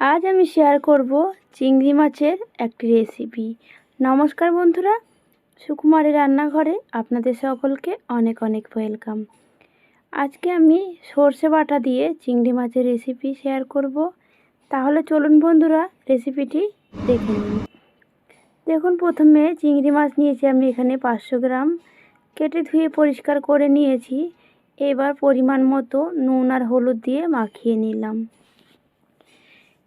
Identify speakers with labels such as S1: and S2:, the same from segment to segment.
S1: আজ আমি শেয়ার করব চিংড়ি মাছের একটি রেসিপি নমস্কার বন্ধুরা, সুকুমারের রান্নাঘরে আপনাদের সকলকে অনেক অনেক ওয়েলকাম আজকে আমি সর্ষে বাটা দিয়ে চিংড়ি মাছের রেসিপি শেয়ার করব। তাহলে চলুন বন্ধুরা রেসিপিটি দেখে নিন দেখুন, প্রথমে চিংড়ি মাছ নিয়েছি আমি এখানে পাঁচশো গ্রাম। কেটে ধুয়ে পরিষ্কার করে নিয়েছি। এবার পরিমাণ মতো নুন আর হলুদ দিয়ে মাখিয়ে নিলাম।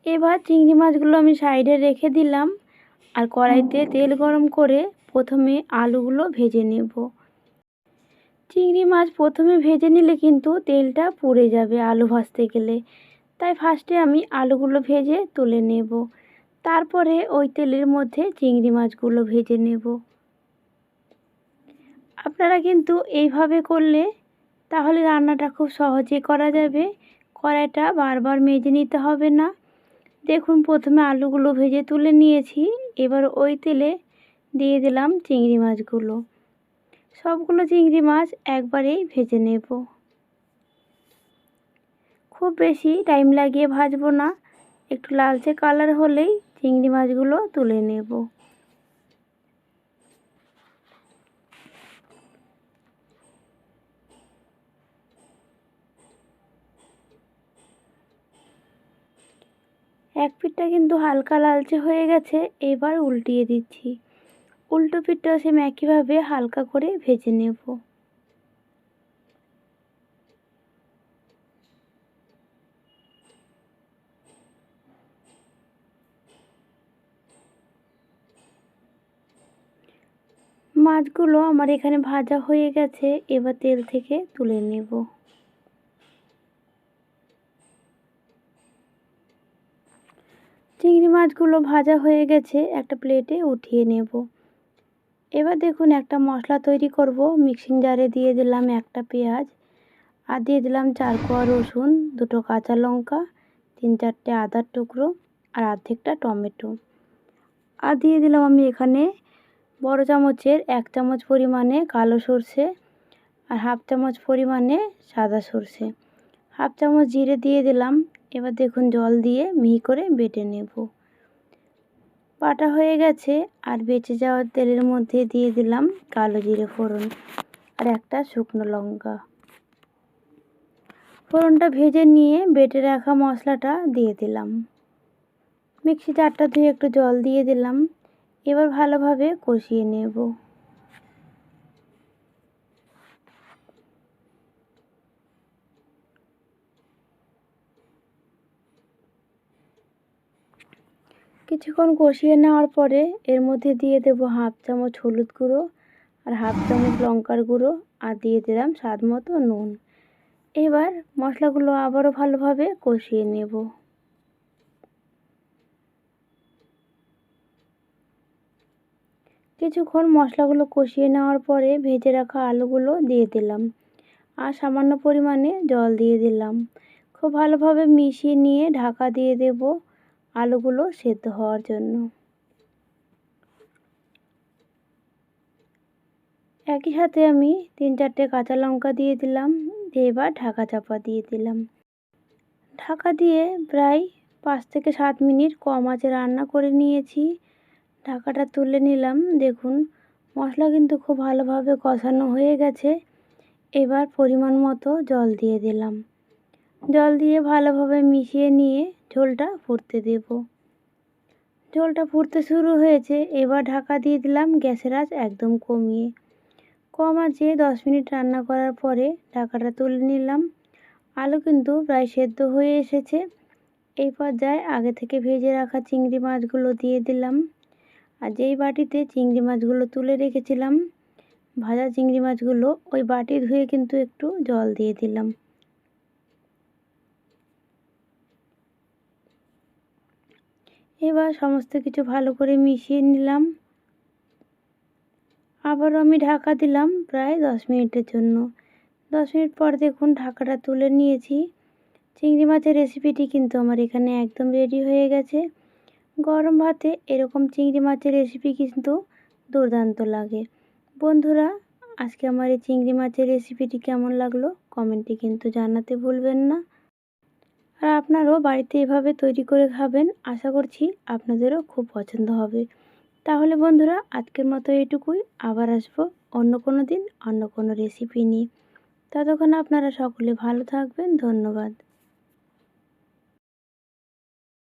S1: এবার চিংড়ি মাছগুলো আমি সাইডে রেখে দিলাম আর কড়াইতে তেল গরম করে প্রথমে আলুগুলো ভেজে নেব। চিংড়ি মাছ প্রথমে ভেজে নিলে কিন্তু তেলটা পুড়ে যাবে আলু ভাজতে গেলে। তাই ফার্স্টে আমি আলুগুলো ভেজে তুলে নেব। তারপরে ওই তেলের মধ্যে চিংড়ি মাছগুলো ভেজে নেব। আপনারা কিন্তু এইভাবে করলে তাহলে রান্নাটা খুব সহজে করা যাবে। কড়াইটা বারবার মেজে নিতে হবে না। দেখুন, প্রথমে আলুগুলো ভেজে তুলে নিয়েছি। এবার ওই তেলে দিয়ে দিলাম চিংড়ি মাছগুলো। সবগুলো চিংড়ি মাছ একবারেই ভেজে নেব। খুব বেশি টাইম লাগিয়ে ভাজবো না। একটু লালচে কালার হলেই চিংড়ি মাছগুলো তুলে নেব। এক পিঠটা কিন্তু হালকা লালচে হয়ে গেছে, এবার উল্টিয়ে দিচ্ছি। উল্টো পিঠটা সেম একইভাবে হালকা করে ভেজে নেব। মাছগুলো আমার এখানে ভাজা হয়ে গেছে, এবার তেল থেকে তুলে নেব। চিংড়ি মাছগুলো ভাজা হয়ে গেছে, একটা প্লেটে উঠিয়ে নেব। এবার দেখুন একটা মশলা তৈরি করব। মিক্সিং জারে দিয়ে দিলাম একটা পেঁয়াজ আর দিয়ে দিলাম চার কোয়া রসুন, দুটো কাঁচা লঙ্কা, তিন চারটে আদার টুকরো আর অর্ধেকটা টমেটো। আর দিয়ে দিলাম আমি এখানে বড় চামচের এক চামচ পরিমাণে কালো সর্ষে আর হাফ চামচ পরিমাণে সাদা সর্ষে। হাফ চামচ জিরে দিয়ে দিলাম এবার দেখুন জল দিয়ে মিহি করে বেটে নেব। বাটা হয়ে গেছে আর বেঁচে যাওয়া তেলের মধ্যে দিয়ে দিলাম কালো জিরে ফোড়ন আর একটা শুকনো লঙ্কা। ফোড়নটা ভেজে নিয়ে বেটে রাখা মশলাটা দিয়ে দিলাম। মিক্সি জারটা ধুয়ে একটু জল দিয়ে দিলাম। এবার ভালোভাবে কষিয়ে নেব। কিছুক্ষণ কষিয়ে নেওয়ার পরে এর মধ্যে দিয়ে দেব হাফ চামচ হলুদ গুঁড়ো আর হাফ চামচ লঙ্কার গুঁড়ো আর দিয়ে দিলাম স্বাদ মতো নুন। এবার মশলাগুলো আবারও ভালোভাবে কষিয়ে নেব। কিছুক্ষণ মশলাগুলো কষিয়ে নেওয়ার পরে ভেজে রাখা আলুগুলো দিয়ে দিলাম আর সামান্য পরিমাণে জল দিয়ে দিলাম। খুব ভালোভাবে মিশিয়ে নিয়ে ঢাকা দিয়ে দেব আলুগুলো সেদ্ধ হওয়ার জন্য। একই সাথে আমি তিন চারটে কাঁচা লঙ্কা দিয়ে দিলাম, দিয়ে এবার ঢাকা চাপা দিয়ে দিলাম। ঢাকা দিয়ে প্রায় পাঁচ থেকে সাত মিনিট কম আঁচে রান্না করে নিয়েছি। ঢাকাটা তুলে নিলাম। দেখুন, মশলা কিন্তু খুব ভালোভাবে কষানো হয়ে গেছে। এবার পরিমাণ মতো জল দিয়ে দিলাম। জল দিয়ে ভালোভাবে মিশিয়ে নিয়ে ঝোলটা ফুটতে দেব। ঝোলটা ফুটতে শুরু হয়েছে, এবার ঢাকা দিয়ে দিলাম গ্যাসের আঁচ একদম কমিয়ে। কম আঁচে দশ মিনিট রান্না করার পরে ঢাকাটা তুলে নিলাম। আলু কিন্তু প্রায় সেদ্ধ হয়ে এসেছে। এই পর্যায়ে আগে থেকে ভেজে রাখা চিংড়ি মাছগুলো দিয়ে দিলাম। আর যেই বাটিতে চিংড়ি মাছগুলো তুলে রেখেছিলাম, ভাজা চিংড়ি মাছগুলো ওই বাটি ধুয়ে কিন্তু একটু জল দিয়ে দিলাম। এবার সমস্ত কিছু ভালো করে মিশিয়ে নিলাম। আবারও আমি ঢাকা দিলাম প্রায় দশ মিনিটের জন্য। দশ মিনিট পর দেখুন ঢাকাটা তুলে নিয়েছি। চিংড়ি মাছের রেসিপিটি কিন্তু আমার এখানে একদম রেডি হয়ে গেছে। গরম ভাতে এরকম চিংড়ি মাছের রেসিপি কিন্তু দুর্দান্ত লাগে। বন্ধুরা, আজকে আমার এই চিংড়ি মাছের রেসিপিটি কেমন লাগল? কমেন্টে কিন্তু জানাতে ভুলবেন না। আর আপনারাও বাড়িতে এভাবে তৈরি করে খাবেন, আশা করছি আপনাদেরও খুব পছন্দ হবে। তাহলে বন্ধুরা, আজকের মতো এটুকুই আবার আসব অন্য কোনো দিন, অন্য কোনো রেসিপি নিয়ে। ততক্ষণ আপনারা সকলে ভালো থাকবেন। ধন্যবাদ।